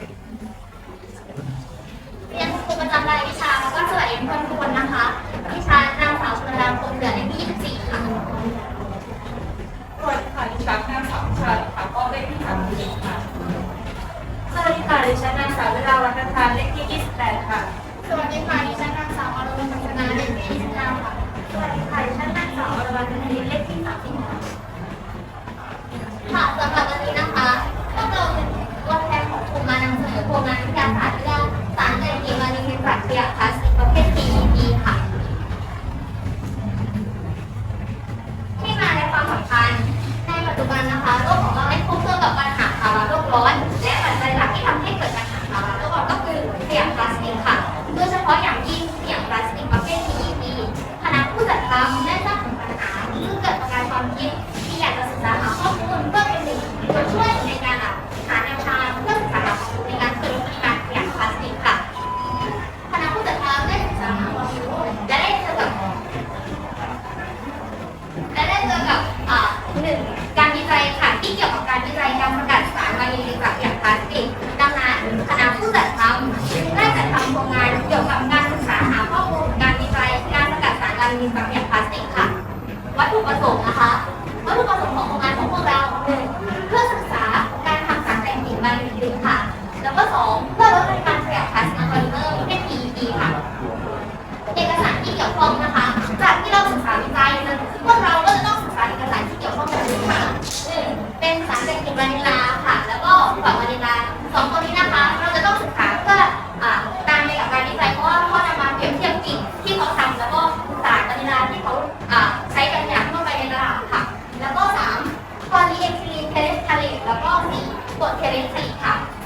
เรียนครูประจำรายวิชาแล้วก็สวัสดีเพื่อนทุกคนนะคะ วิชานางสาวชลดาคงเหลือในที่ 24ค่ะสวัสดีค่ะดิฉันนางสาวชาค่ะก็เลขที่สามสิบค่ะสวัสดีค่ะดิฉันนางสาวเวลาวัฒนทานเลขที่28ค่ะ สวัสดีค่ะดิฉันนางสาวอรวรรณพัฒนาเลขที่29ค่ะ สวัสดีค่ะดิฉันนางสาวอรวรรณพัฒนาเลข รงงานวิทยาศาสตร์เรื่องสารไอเกมานินจากขยะพลาสติกประเภท PET ค่ะ ที่มาในความสำคัญในปัจจุบันนะคะโลกของเราได้พบเจอกับปัญหาภาวะโลกร้อน และปัจจัยหลักที่ทำให้เกิดปัญหาภาวะโลกร้อนก็คือขยะพลาสติกค่ะ โดยเฉพาะอย่างยิ่งขยะพลาสติกประเภท PET คณะผู้จัดทำได้ทราบถึงปัญหาซึ่งเกิดประกายความคิด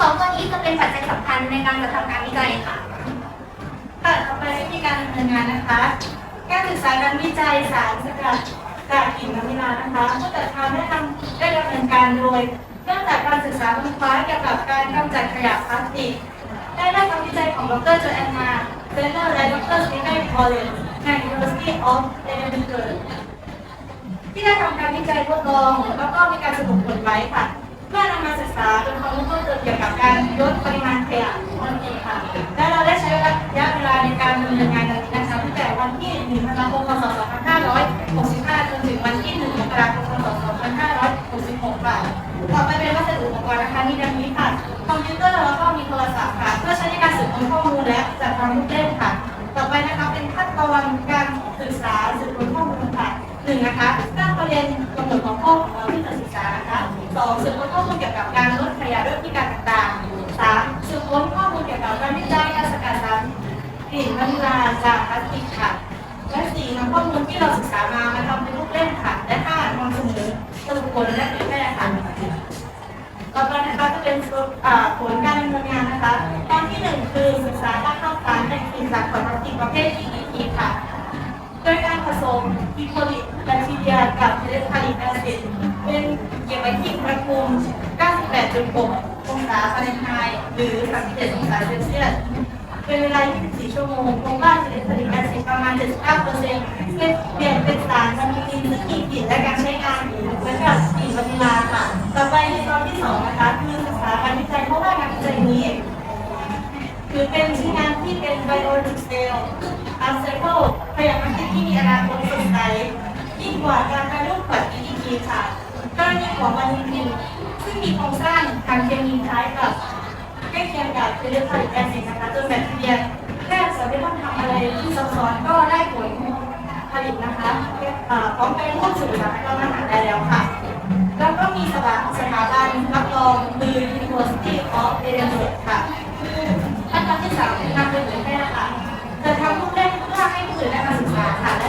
องตัวนี้จะเป็นปัจจัยสำคัญในการกระทำการวิจัยค่ะ ค่ะต่อไปวิธีการดำเนินงานนะคะ การศึกษาการวิจัยสารสกัดจากกลิ่นวานิลานะคะผู้จัดทำได้ทำได้ดำเนินการโดยเริ่มจากการศึกษาค้นคว้าเกี่ยวกับการกำจัดขยะพลาสติก ได้ได้ทำวิจัยของดรโจแอนนาเซนเนอร์และดรสตีเฟนคอลเลนใน University of Edinburgh ที่ได้ทำการวิจัยทดลองแล้วก็มีการสรุปผลไว้ค่ะ กี่ยวกับการลดปริมาณขยะนั่นเองค่ะ และเราได้ใช้ระยะเวลาในการดำเนินงานดังนี้นะคะตั้งแต่วันที่1ธันวาคมพศ2565 จนถึงวันที่ 1 มกราคมพศ2566 ค่ะ ต่อไปเป็นวัสดุอุปกรณ์นะคะมีดังนี้ค่ะ คอมพิวเตอร์แล้วก็มีโทรศัพท์ค่ะ เพื่อใช้ในการสืบค้นข้อมูลและจัดทำรูปเล่มค่ะ ต่อไปนะคะเป็นขั้นตอนการศึกษาสืบค้นข้อมูลค่ะหนึ่งนะคะสร้างประเด็นกำหนดหัวข้อของเราที่จะศึกษานะคะสองสืบค้นข้อมูลเกี่ยว มูลเกี่ยวกับการวิจัยกาสกัดสารกลิ่นวานิลลาจากพลาสติกค่ะ และสี่นำข้อมูลที่เราศึกษามามาทำเป็นรูปเล่มค่ะ และห้านำเสนอสรุปผลและผยแพร่ค่ะต่อไปนะคะจะเป็นผลการดำเนินงานนะคะ ตอนที่หนึ่งคือศึกษาการเข้าสารแต่งกลิ่นจากขวดพลาสติกประเภท PET ค่ะ โดยการผสมอีโคลิแบคทีเรียกับเทเลคาลิกแอซิดเป็นเก็บไว้ที่อุณหภูมิ 98.6 ศาฟาเรนไฮต์หรือ 37 องศาเซลเซียส เป็นเวลา 24 ชั่วโมงพบว่าเทเลคาลิกแอซิดประมาณ 79%เป็นเปลี่ยนเป็นสารมันมีกลิ่นและกลิ่นกลิ่นและการใช้งานและกับกลิ่นวานิลลาค่ะ ต่อไปในตอนที่สองนะคะ คือศึกษาการวิจัย กับใกล้เคียงกับเทเลคาลิกแอซิดนะคะจนแบคทีเรียแทบจะไม่ต้องทำอะไรที่ซับซ้อนก็ได้ผลผลิตนะคะพร้อมไปร่วมสู่สารอาหารได้แล้วค่ะ แล้วก็มีสถาสถาบันรับรองคือ University of Edinburgh ค่ะขั้นตอนที่สามคือนำไปเผยแพร่ค่ะจะทำรูปเล่มเพื่อให้ผู้อื่นได้มาศึกษาค่ะและ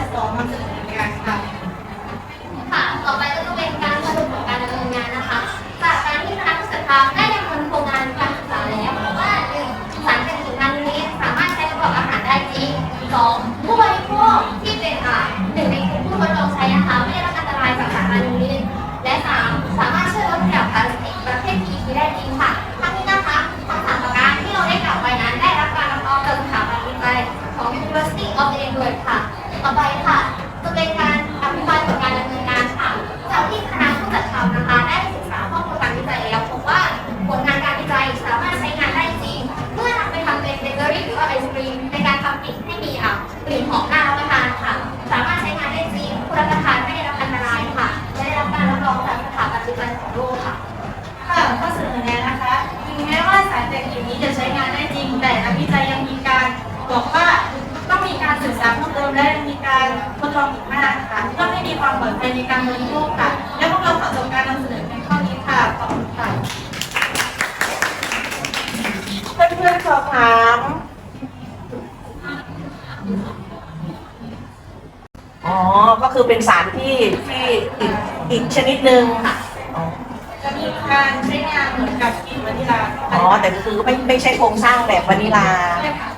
ด่วนค่ะ ต่อไปค่ะจะเป็นการอภิปรายผลการดำเนินงานค่ะจากที่คณะผู้จัดทำนะคะ ได้ศึกษาข้อมูลการวิจัยแล้วพบว่าผลงานการวิจัยสามารถใช้งานได้จริง เมื่อนำไปทำเป็นเบเกอรี่หรือไอศครีมในการทำกลิ่นให้มีอะกลิ่นหอมน่ารับประทานค่ะ สามารถใช้งานได้จริงคุ้รับประทานไม่ได้รับอันตรายค่ะและได้รับการรับรองจากสถาบันวิจัยของโลกค่ะค่ะข้อเสนอแนะนะคะถึงแม้ว่าสารเสพลิ่นี้จะใช้งานได้จริง แต่นักวิจัย และมีการทดลองอีกมากค่ะเพื่อให้มีความปลอดภัยในการบริโภคค่ะ และพวกเราขอจบการนำเสนอในข้อนี้ค่ะ ขอบคุณค่ะเพื่อนๆสอบถามอ๋อ ก็คือเป็นสารที่ที่อีกอีกชนิดหนึ่งอ๋อจะมีการใช้งานเหมือนกับกลิ่นวานิลา อ๋อ แต่คือไม่ไม่ใช่โครงสร้างแบบวานิลาใช่ค่ะ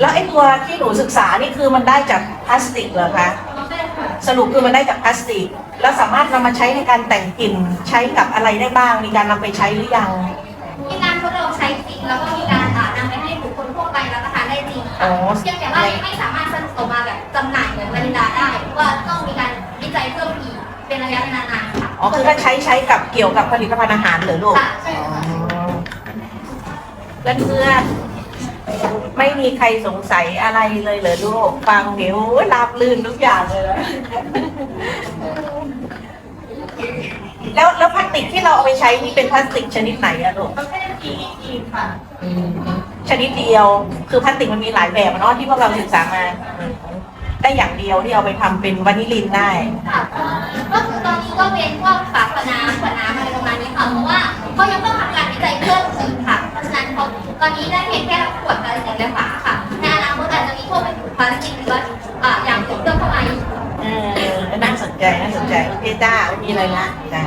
แล้วไอ้ตัวที่หนูศึกษานี่คือมันได้จากพลาสติกเหรอคะใช่ค่ะสรุปคือมันได้จากพลาสติก แล้วสามารถนำมาใช้ในการแต่งกลิ่นใช้กับอะไรได้บ้าง มีการนำไปใช้หรือยังมีการทดลองใช้จริงแล้วก็มีการอ่านำไปให้บุคคลทั่วไปรับประทานได้จริงอ๋ค่ะอเพียงแต่ว่าไม่สามารถสรุปออกมาแบบจำหน่ายเหมือนวานิลาได้เพราะว่าต้องมีการวิจัยเพิ่มอีกเป็นระยะเวลานานค่ะอ๋อคือถ้าใช้ใช้กับเกี่ยวกับผลิตภัณฑ์อาหารเหรือลูกค่ะใช่ค่ะเพื่อนเพื่อนๆ ไม่มีใครสงสัยอะไรเลยเหรอลูก ฟังเดี๋ยวราบลื่นทุกอย่างเลยนะแล้วแล้วพลาสติกที่เราเอาไปใช้นี่เป็นพลาสติกชนิดไหนอะลูกประเภท PET ค่ะ ชนิดเดียว คือพลาสติกมันมีหลายแบบอะเนาะที่พวกเราศึกษามาอืมได้อย่างเดียวที่เอาไปทำเป็นวานิลินได้ ค่ะก็คือตอนนี้ก็เป็นพวกฝาขวดน้ำขวดน้ำอะไรประมาณนี้ค่ะเพราะว่าเขายังต้องทำการวิจัยเพิ่มเติมค่ะเพราะฉะนั้นเขาตอนนี้ได้เพียงแค่ข วดพลาสติกและฝาค่ะในอนาคตอาจจะมีพวกเป็นถุงพลาสติกหรือว่าอ่าอย่างอื่นเพิ่มเข้ามาอีก เออน่าสนใจน่าสนใจโอเคจ้าไม่มีอะไรละจ้า